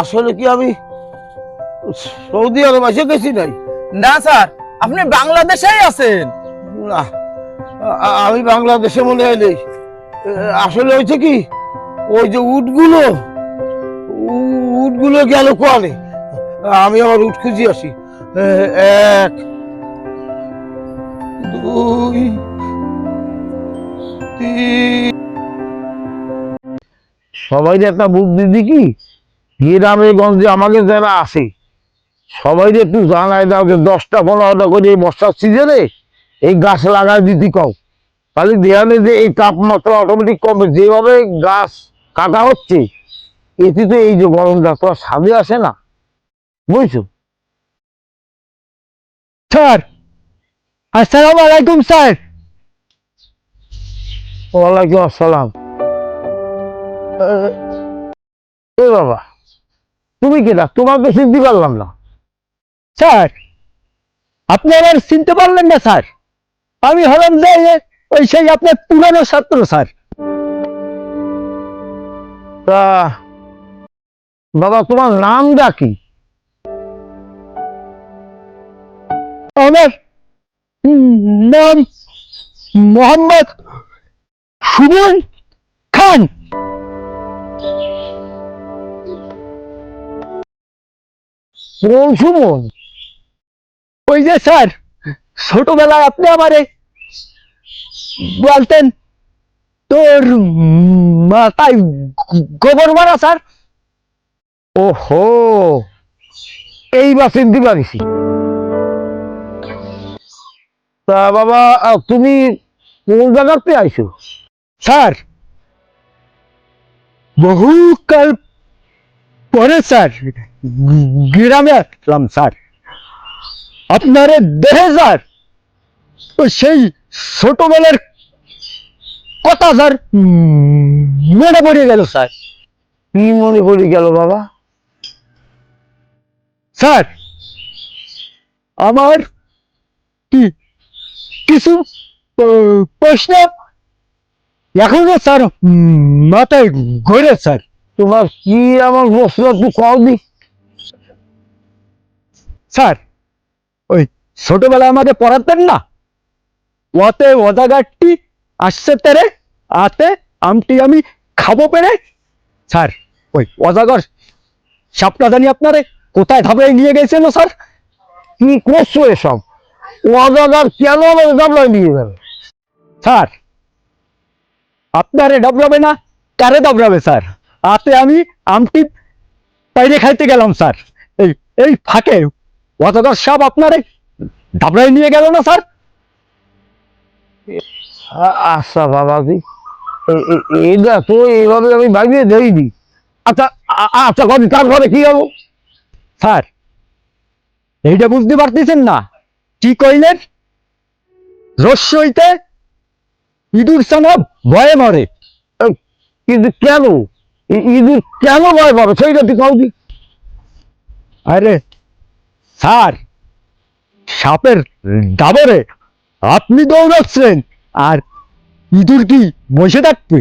আসলে কি আমি সৌদি আরব এসে গেছি নাই? না স্যার আপনি বাংলাদেশেই আছেন। না আমি বাংলাদেশে মনে হয় নেই। আসলে হয়েছে কি ওই যে উটগুলো উটগুলো গেল কোয়ালে আমি আমার উট খুঁজি আসি। এক দুই তিন সবাই একটা বুদ্ধি দি কি গ্রামে গঞ্জে আমাকে যারা আসে সবাই একটু জানাই দাও যে দশটা পনেরোটা করে এই বর্ষার সিজনে এই গাছ লাগাই দিতে কও। তাহলে দেয়ালে যে এই তাপমাত্রা অটোমেটিক কমে। যেভাবে গাছ কাটা হচ্ছে এতে তো এই যে গরমটা তো সামনে আসে না। বুঝছ? স্যার আসসালামু আলাইকুম স্যার। ওয়ালাইকুম আসসালাম। এ, বাবা তুমি কেটা তোমাকে চিনতে পারলাম না। স্যার আপনি আমার চিনতে পারলেন না স্যার। আমি হলাম যে ওই সেই আপনার পুরানো ছাত্র স্যার। তা বাবা তোমার নামটা কি? আমার নাম মোহাম্মদ সুমন খান। সুমন। ওই যে স্যার ছোটবেলায় আপনি আমারে বলতেন, তোর মাথায় গোবর মারা, স্যার। ওহো এইবার চিনতে পারিছি তা বাবা তুমি কোন জায়গাতে আইছো? স্যার, বহুকাল পরে, স্যার। গ্রামে আসলাম স্যার। আপনারে দেহে স্যার সেই ছোটবেলার কথা স্যার মনে পড়ে গেল স্যার। কি মনে পড়ে গেল বাবা? স্যার আমার কি কিছু প্রশ্ন? এখনও স্যার মাথায় ঘোরে স্যার। তোমার কি আমার প্রশ্ন একটু কও দি। স্যার, ওই ছোটবেলায় আমাকে পড়াতেন না? ওতে ওদাগারটি আসছে তেরে, আতে আমটি আমি খাব পেরে। স্যার, ওই অজাগর সাপটা জানি আপনারে কোথায় ধাবে নিয়ে গেছিল, স্যার? কি করছ এসব? ওয়াদাদার কেন দাবলায় নিয়ে যাবে স্যার, আপনারে ডাবলাবে না? কারে ডাবলাবে স্যার? আতে আমি আমটি বাইরে খাইতে গেলাম, স্যার। এই এই ফাঁকে অজাগর সাপ আপনারে ডাবলায় নিয়ে গেল না স্যার? আচ্ছা বাবাজি। এ- এ- এইটা তো এইভাবে আমি ভাবিয়ে দেইনি। আচ্ছা আচ্ছা কবি তারপরে কি হব স্যার এইটা বুঝতে পারতেছেন না। কি কইলেন? রস্য হইতে ইঁদুর সানা ভয়ে মরে। কিন্তু কেন? ইঁদুর কেন ভয় পাবে সেইটা তুই কও দি। আরে স্যার সাপের ডাবরে আপনি দৌড়াচ্ছেন আর ইঁদুর কি বসে থাকবে?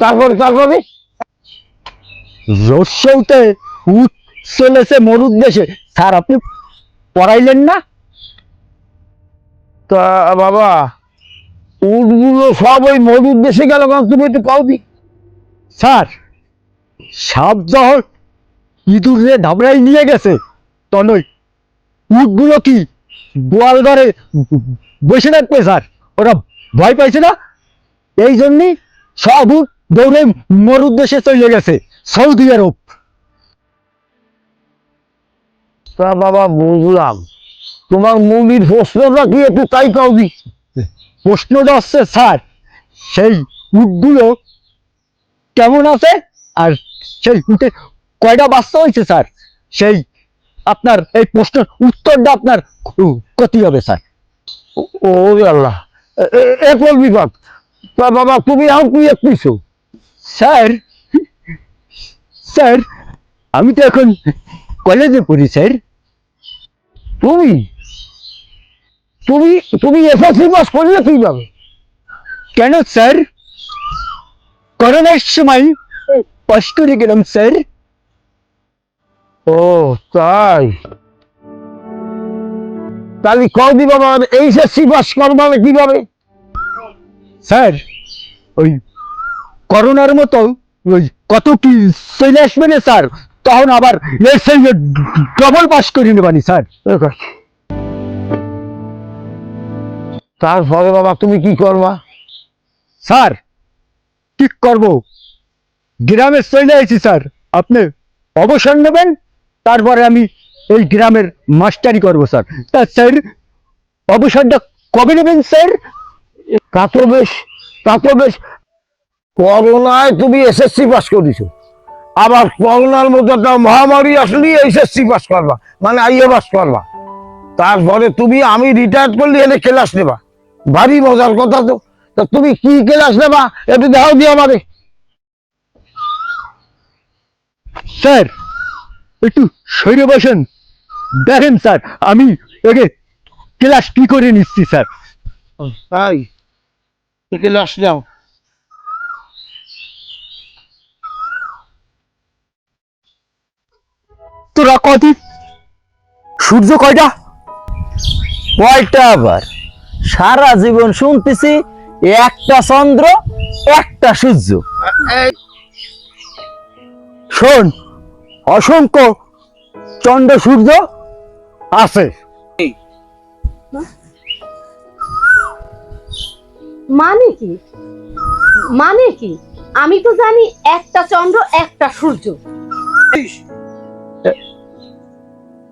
তারপরে তারপরে? রস্যইতে উঠ চলেছে মরুদ দেশে। স্যার আপনি পড়াইলেন না? তা বাবা উটগুলো সব ওই মধুর দেশে গেল তুমি একটু কও স্যার সাপ যখন ইঁদুরে ধাবড়াই নিয়ে গেছে। তখন ওই উটগুলো কি গোয়াল ঘরে বসে থাকবে স্যার? ওরা ভয় পাইছে না? এই জন্যই সব উট দৌড়ে মরুর দেশে চলে গেছে সৌদি আরব। তা বাবা বুঝলাম। তোমার মুমির প্রশ্নটা কি একটু তাই দি। প্রশ্নটা হচ্ছে স্যার সেই উটগুলো কেমন আছে? আর সেই উটে কয়টা বাচ্চা হয়েছে স্যার? সেই আপনার এই প্রশ্নের উত্তরটা আপনার ক্ষতি হবে স্যার? ও আল্লাহ। একল বিভাগ বাবা তুমি আর তুই একটিছো স্যার স্যার আমি তো এখন কলেজে পড়ি স্যার। তুমি? তুমি তুমি এসএসসি পাস করলে কীভাবে? কেন স্যার? করোনার সময় পাস করে গেলাম স্যার। ও তাই? তাহলে কদি বাবা এইচএসসি পাস করবা কীভাবে? স্যার ওই করোনার মতো ওই কত কি চলে আসবে না স্যার তখন আবার ডবল পাস করে নেবানি স্যার। তারপরে বাবা তুমি কি করবা? স্যার কি করব? গ্রামে চলে আইছি স্যার আপনি অবসর নেবেন? তারপরে আমি এই গ্রামের মাস্টারি করব স্যার। তা স্যার অবসরটা কবে নেবেন স্যার? তা তো বেশ তা তো বেশ। করোনায় তুমি এসএসসি পাস করেছ। আবার করোনার মতো একটা মহামারী আসলেই এসএসসি পাস করবা মানে আইএ পাস করবা। তারপরে তুমি আমি রিটায়ার করলে এনে ক্লাস নেবা। ভারী মজার কথা তো। তা তুমি কি ক্লাস নেবা একটু দেখাও দিয়ে আমারে। স্যার একটু সরে বসেন। দেখেন স্যার আমি একে ক্লাস কি করে নিচ্ছি স্যার? তাই? ক্লাস নাও। তোরা কদিন? সূর্য কয়টা? কয়টা আবার? সারা জীবন শুনতেছি একটা চন্দ্র একটা সূর্য। শোন অসংখ্য চন্দ্র সূর্য আছে। মানে কি? মানে কি? আমি তো জানি একটা চন্দ্র একটা সূর্য।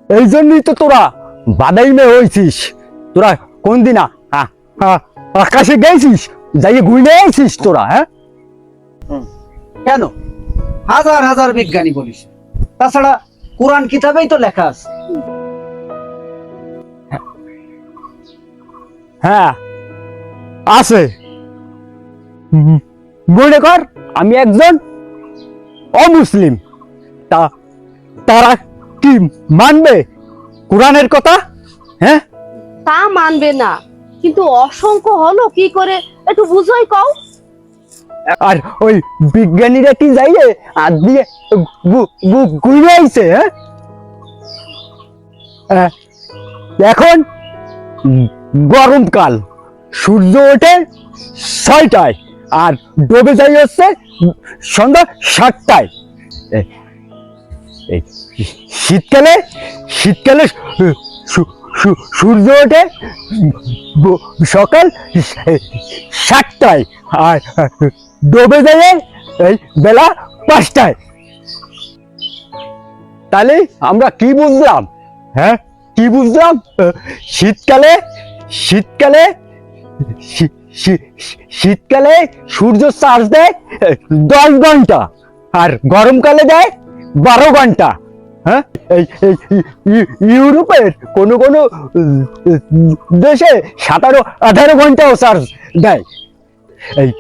এই জন্যই তো তোরা বাদাইমে হয়েছিস তোরা কোন দিন আ- আ- আ- আকাশে গেছিস যাইয়ে ঘুরে আইছিস তোরা হ্যাঁ? কেন? হাজার হাজার বিজ্ঞানী বলিস। তাছাড়া কোরআন কিতাবেই তো লেখা আছে। হ্যাঁ আছে। মনে কর আমি একজন অমুসলিম। তা তারা কি মানবে কোরআনের কথা? হ্যাঁ? তা মানবে না। কিন্তু অসংখ্য হলো কি করে? একটু বুঝোই কও। আর ওই বিজ্ঞানীরা কি যাইয়ে আর দিয়ে ঘুরে আইছে হ্যাঁ? এখন গরমকাল, সূর্য ওঠে ছয়টায় আর ডোবে যাই হচ্ছে সন্ধ্যা সাতটায়। শীতকালে শীতকালে সূর্য ওঠে সকাল সাতটায় আর ডোবে যায় এই বেলা পাঁচটায়। তাহলে আমরা কি বুঝলাম? হ্যাঁ? কি বুঝলাম? শীতকালে শীতকালে শীতকালে সূর্য চার্জ দেয় দশ ঘণ্টা আর গরমকালে দেয় বারো ঘণ্টা। হ্যাঁ? ইউরোপের কোনো কোনো দেশে সাতারো, আঠারো ঘন্টাও চার্জ দেয়। এই,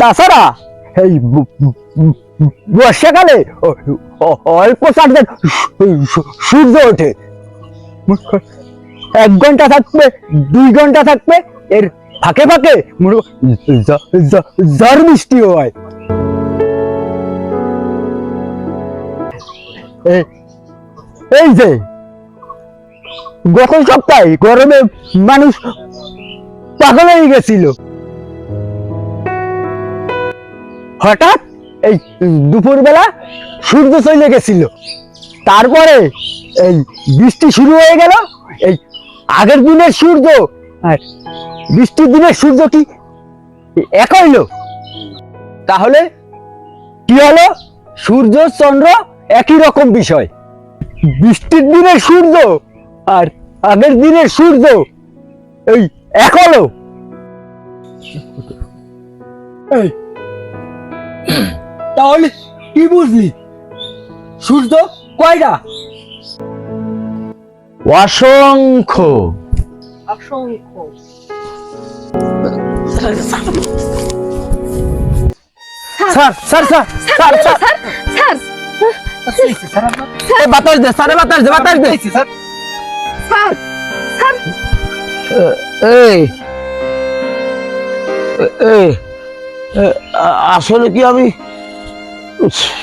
তাছাড়া এই বর্ষাকালে অল্প চার্জের সূর্য ওঠে। এক ঘণ্টা থাকবে, দুই ঘণ্টা থাকবে, এর ফাঁকে ফাঁকে ঝড় বৃষ্টিও হয়। এই যে, গত সপ্তাহে গরমে মানুষ পাগল হয়ে গেছিল। হঠাৎ এই দুপুর বেলা সূর্য চলে গেছিল। তারপরে এই বৃষ্টি শুরু হয়ে গেল। এই আগের দিনের সূর্য আর বৃষ্টির দিনের সূর্য কি এক হইল তাহলে কি হলো? সূর্য, চন্দ্র একই রকম বিষয়। বৃষ্টির দিনে সূর্য আর আগের দিনের সূর্য। এই এক হলো। তাহলে কি বুঝলি? সূর্য কয়টা? অসংখ্য। অসংখ্য। Sir sir sir sir sir. Sir sir বাতাস দে স্যারে বাতাস দে বাতাস দে। স্যার। স্যার এই এ, এ, আসলে কি আমি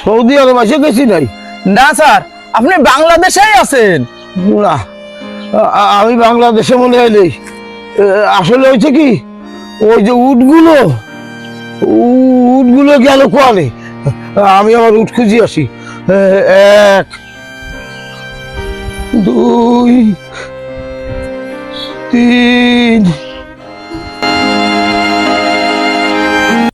সৌদি আরব এসে গেছি নাই? না স্যার আপনি বাংলাদেশেই আছেন। না আমি বাংলাদেশে মনে হয় নেই। আসলে হয়েছে কি ওই যে উটগুলো উটগুলো গেল কোয়ালে? আমি আমার উট খুঁজি আসি। এক দুই তিন।